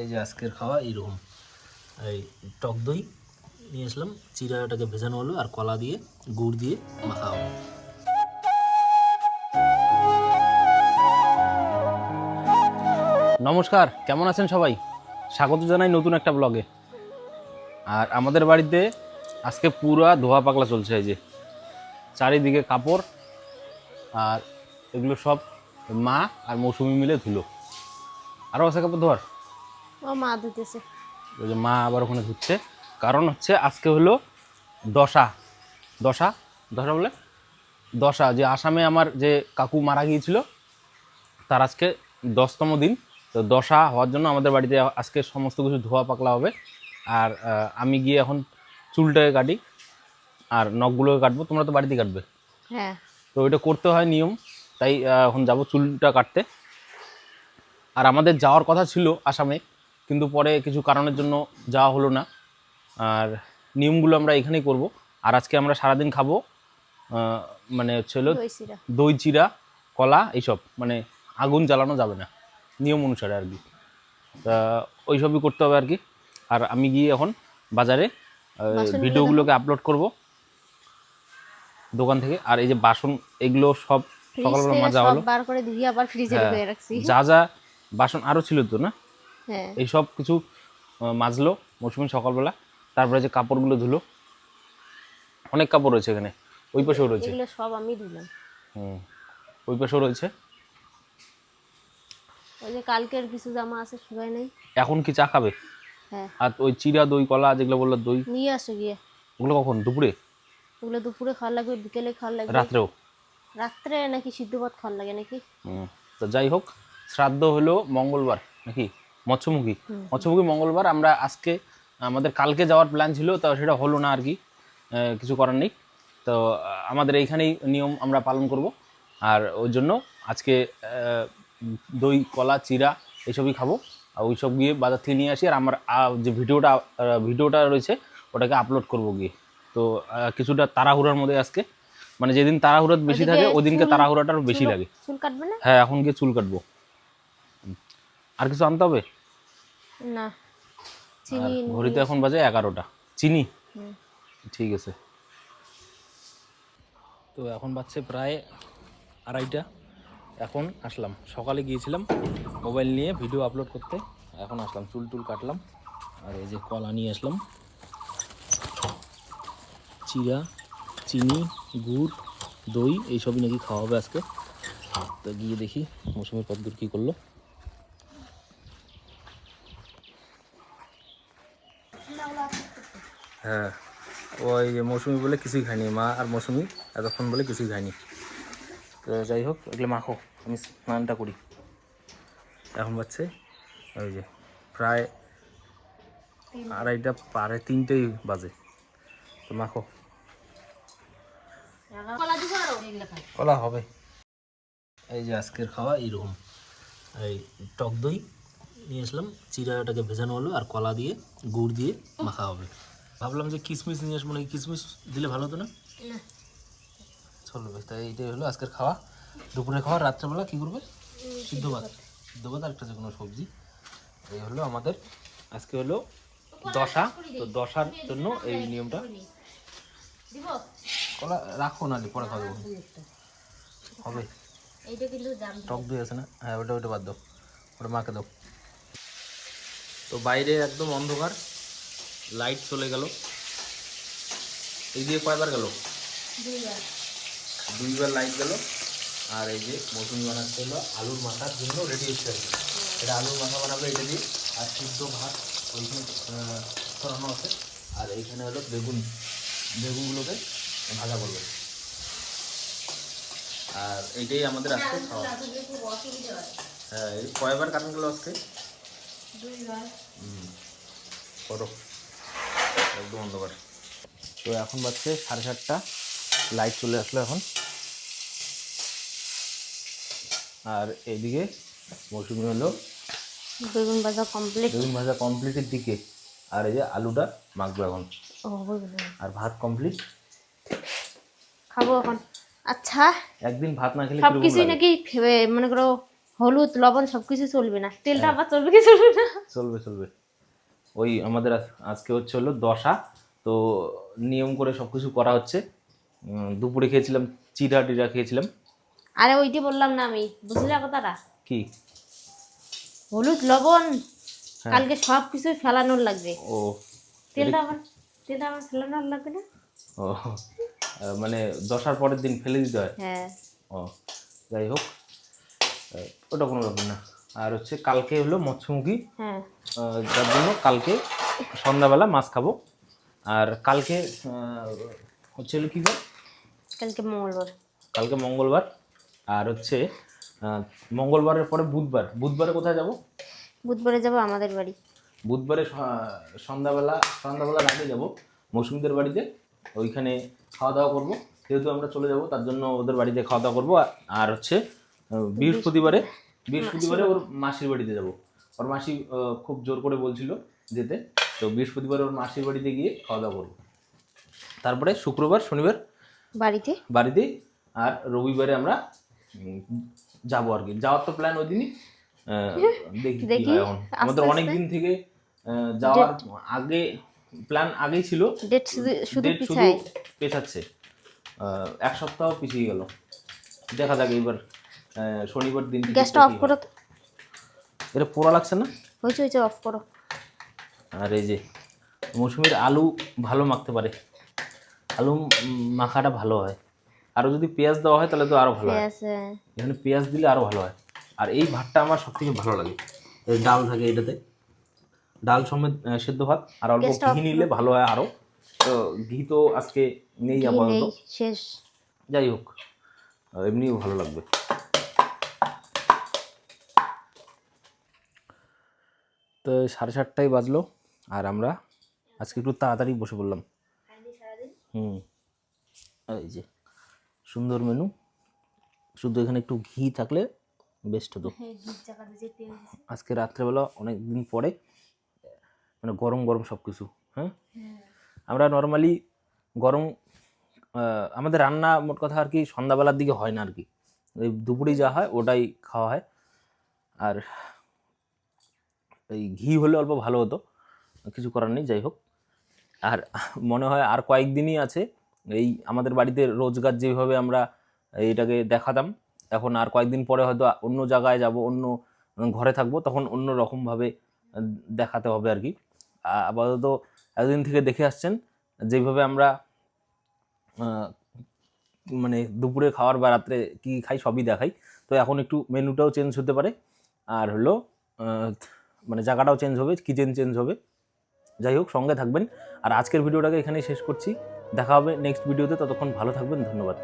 এই যে আজকের খাওয়া এইরকম এই টক দই নিয়ে আসলাম, চিরাটাকে ভেজানো হলো আর কলা দিয়ে, গুড় দিয়ে মাখা হবে নমস্কার, কেমন আছেন সবাই? স্বাগত জানাই নতুন একটা ব্লগে আর আমাদের বাড়িতে আজকে পুরা ধোয়া পাকলা চলছে এই যে। চারিদিকে কাপড় আর এগুলো সব মা আর মৌসুমি মিলে ধুলো। আরও আছে কাপড় ধোয়ার? ও মা ধুতেছে ওই যে মা আবার ওখানে ধুচ্ছে। কারণ হচ্ছে আজকে হলো দশা। দশা? দশা বলে? দশা যে আসামে আমার যে কাকু মারা গিয়েছিল তার আজকে দশতম দিন। তো দশা হওয়ার জন্য আমাদের বাড়িতে আজকে সমস্ত কিছু ধোয়া পাকলা হবে। আর আমি গিয়ে এখন চুলটাকে কাটি আর নখগুলোকে কাটবো। তোমরা তো বাড়িতে কাটবে। হ্যাঁ। তো ওইটা করতে হয় নিয়ম। তাই এখন যাব চুলটা কাটতে। আর আমাদের যাওয়ার কথা ছিল আসামে। কিন্তু পরে কিছু কারণের জন্য যাওয়া হলো না। আর নিয়মগুলো আমরা এখানেই করব। আর আজকে আমরা সারাদিন খাব মানে হচ্ছে হলো দই চিরা। কলা এইসব। মানে আগুন জ্বালানো যাবে না নিয়ম অনুসারে আর কি। তা ওইসবই করতে হবে আর কি। আর আমি গিয়ে এখন বাজারে ভিডিওগুলোকে আপলোড করব দোকান থেকে। আর এই যে বাসন এগুলো সব সকালবেলা মাজা হলো। বার করে ধুয়ে আবার ফ্রিজে হ্যাঁ, ঢুকিয়ে রাখছি। যা যা বাসন আরও ছিল তো না? এই সব কিছু মাজলো মৌসুমি সকালবেলা। তারপরে যে কাপড়গুলো ধুলো অনেক কাপড় রয়েছে এখানে। ওই পাশেও রয়েছে। এগুলো সব আমি ধুলাম। হুম ওই পাশেও রয়েছে। ওই যে কালকের কিছু জামা আছে শুকাই নাই। এখন কি চা খাবে? হ্যাঁ। আর ওই চিরা দই কলা যেগুলো বলল দই নিয়ে আসো গিয়ে। ওগুলো কখন? দুপুরে? ওগুলো দুপুরে খাওয়া লাগবে বিকেলে খাওয়া লাগবে। রাত্রেও? রাত্রে নাকি সিদ্ধ ভাত খাওয়া লাগে নাকি? হুম, তো যাই হোক শ্রাদ্ধ হলো মঙ্গলবার নাকি? মৎস্যমুখী। মৎস্যমুখী মঙ্গলবার আমরা আজকে আমাদের কালকে যাওয়ার প্ল্যান ছিল তো সেটা হলো না আর কি কিছু করার নেই। তো আমাদের এইখানেই নিয়ম আমরা পালন করব। আর ওই জন্য আজকে দই কলা চিরা এইসবই খাব। আর ওই সব গিয়ে বাজার থেকে নিয়ে আসি আর আমার যে ভিডিওটা ভিডিওটা রয়েছে ওটাকে আপলোড করব গিয়ে। তো কিছুটা তাড়াহুড়ার মধ্যে আজকে। মানে যেদিন তাড়াহুড়া বেশি থাকে ওদিনকে তাড়াহুড়াটা বেশি লাগে। চুল কাটবে না? হ্যাঁ এখন গিয়ে চুল কাটবো। আর কিছু আনতে হবে? না। চিনি ঘড়িতে এখন বাজে এগারোটা। চিনি। ঠিক আছে। তো এখন বাজছে প্রায় আড়াইটা। এখন আসলাম। সকালে গিয়েছিলাম মোবাইল নিয়ে ভিডিও আপলোড করতে। এখন আসলাম চুল টুল কাটলাম। আর এই যে কলা নিয়ে আসলাম। চিরা চিনি গুড় দই এইসবই নাকি খাওয়া হবে আজকে। তো গিয়ে দেখি মৌসুমের কতদূর কী করল। হ্যাঁ। ওই মৌসুমি বলে কিছুই খাইনি মা আর মৌসুমি এতক্ষণ বলে কিছুই খাইনি তো যাই হোক, এগুলো মাখো, আমি স্নানটা করি। এখন বাচ্চে ওই যে প্রায় আড়াইটা পারে তিনটেই বাজে। তো মাখো। কলা হবে। এই যে আজকের খাওয়া এইরকম এই টক দই নিয়ে আসলাম, চিরাটাকে ভেজানো হলো আর কলা দিয়ে, গুড় দিয়ে মাখা হবে। ভাবলাম যে কিশমিশ নিয়ে আসব নাকি কিশমিশ দিলে ভালো হতো না। চলো বেশ তাই এইটাই হলো আজকের খাওয়া। দুপুরে খাওয়া রাত্রেবেলা কী করবে? সিদ্ধ ভাত। সিদ্ধ ভাত। আর একটা যে কোনো সবজি। এই হলো আমাদের আজকে হলো দশা। তো দশার জন্য এই নিয়মটা। দিব? কলা রাখো না পরে খাওয়া যাব হবে। টক দই আছে না? হ্যাঁ ওটা ওটা বাদ দাও। ওটা মাকে দাও। তো বাইরে একদম অন্ধকার। লাইট চলে গেল। এই দিয়ে কয়বার গেল? দুইবার। লাইট গেল। আর এই যে মৌসুমি বানাচ্ছে হলো আলুর মাথার জন্য রেডি হচ্ছে আর কি। এটা আলুর মাথা বানাবে এটা দিয়ে আর সিদ্ধ ভাত ওইখানে ছড়ানো আছে। আর এইখানে হলো বেগুন বেগুনগুলোকে ভাজা করবে। আর এইটাই আমাদের আজকে খাওয়া। হয়। হ্যাঁ এই কয়বার কাটান গেল আজকে? করো। একদম অন্ধকার। তো এখন বাজছে সাড়ে সাতটা। লাইট চলে আসলো এখন। আর এইদিকে মৌসুমি হলো। বেগুন ভাজা কমপ্লিট বেগুন ভাজা কমপ্লিটের দিকে। আর এই যে আলুটা মাখবো এখন। আর ভাত কমপ্লিট খাব এখন। আচ্ছা। একদিন ভাত না খেলে সব কিছুই নাকি মনে করো হলুদ লবণ সবকিছু চলবে না। তেলটা আবার চলবে কি চলবে না? চলবে চলবে। ওই আমাদের আজকে হচ্ছে হলো দশা। তো নিয়ম করে সব কিছু করা হচ্ছে। দুপুরে খেয়েছিলাম চিরা টিরা খেয়েছিলাম। আরে ওইটি বললাম না আমি। বুঝলে কথাটা? কি? হলুদ লবণ কালকে সব কিছু ফেলানোর লাগবে। ও তেলটা আমার তেলটা আমার ফেলানোর লাগবে না? ও মানে দশার পরের দিন ফেলে দিতে হয়? হ্যাঁ। ও যাই হোক। ওটা কোনো ব্যাপার না। আর হচ্ছে কালকে হলো মৎস্যমুখী। যার জন্য কালকে সন্ধ্যাবেলা মাছ খাব। আর কালকে হচ্ছে হলো কী বার কালকে মঙ্গলবার। কালকে মঙ্গলবার। আর হচ্ছে মঙ্গলবারের পরে বুধবার। বুধবারে কোথায় যাব? বুধবারে যাব আমাদের বাড়ি। বুধবারে সন্ধ্যাবেলা সন্ধ্যাবেলার আগে যাব মৌসুমীদের বাড়িতে। ওইখানে খাওয়া দাওয়া করব। যেহেতু আমরা চলে যাব তার জন্য ওদের বাড়িতে খাওয়া দাওয়া করব। আর হচ্ছে বৃহস্পতিবারে বৃহস্পতিবারে ওর মাসির বাড়িতে যাব। ওর মাসি খুব জোর করে বলছিল যেতে। তো বৃহস্পতিবারে ওর মাসির বাড়িতে গিয়ে খাওয়া দাওয়া করব। তারপরে শুক্রবার শনিবার বাড়িতে? বাড়িতে আর রবিবারে আমরা যাব আর কি। যাওয়ার তো প্ল্যান ওই দিনই দেখি কি হয় এখন। আমাদের অনেক দিন থেকে যাওয়ার আগে প্ল্যান আগেই ছিল। ডেট শুধু পেছাচ্ছে। আহ, এক সপ্তাহ পিছিয়ে গেল। দেখা যাক এইবার। আহ, শনিবার দিন গ্যাসটা অফ করো এটা পোড়া লাগছে না? হয়েছে হয়েছে অফ করো। আর এই যে মৌসুমির আলু ভালো মাখতে পারে। আলু মাখাটা ভালো হয়। আরও যদি পেঁয়াজ দেওয়া হয় তাহলে তো আরও ভালো হয়। আছে এখানে পেঁয়াজ দিলে আরও ভালো হয়। আর এই ভাতটা আমার সব থেকে ভালো লাগে। ডাল থাকে এটাতে। ডাল সমেত সেদ্ধ ভাত আর অল্প ঘি নিলে ভালো হয় আরও তো ঘি তো আজকে নেই নেই আপাতত। শেষ। যাই হোক এমনিও ভালো লাগবে। সাড়ে সাতটাই বাজলো আর আমরা আজকে একটু তাড়াতাড়ি বসে পড়লাম। হুম। এই যে, সুন্দর মেনু। শুধু এখানে একটু ঘি থাকলে বেস্ট হতো। আজকে রাত্রেবেলা অনেক দিন পরে মানে গরম গরম সব কিছু হ্যাঁ? আমরা নর্মালি গরম আমাদের রান্না মোট কথা আর কি সন্ধ্যাবেলার দিকে হয় না আর কি। ওই দুপুরেই যা হয় ওটাই খাওয়া হয়। আর এই ঘি হলে অল্প ভালো হতো। কিছু করার নেই, যাই হোক। আর মনে হয় আর কয়েকদিনই আছে, এই আমাদের বাড়িতে রোজগার যেভাবে আমরা এইটাকে দেখাতাম, এখন আর কয়েকদিন পরে হয়তো অন্য জায়গায় যাব, অন্য ঘরে থাকব, তখন অন্য রকমভাবে দেখাতে হবে আর কি। আপাতত এতদিন থেকে দেখে আসছেন, যেভাবে আমরা মানে দুপুরে খাওয়ার বা রাত্রে কী খাই সবই দেখাই। তো এখন একটু মেনুটাও চেঞ্জ হতে পারে। আর হলো মানে জায়গাটাও চেঞ্জ হবে কিচেন চেঞ্জ হবে? যাই হোক, সঙ্গে থাকবেন। আর আজকের ভিডিওটাকে এখানেই শেষ করছি। দেখা হবে নেক্সট ভিডিওতে ততক্ষণ ভালো থাকবেন। ধন্যবাদ।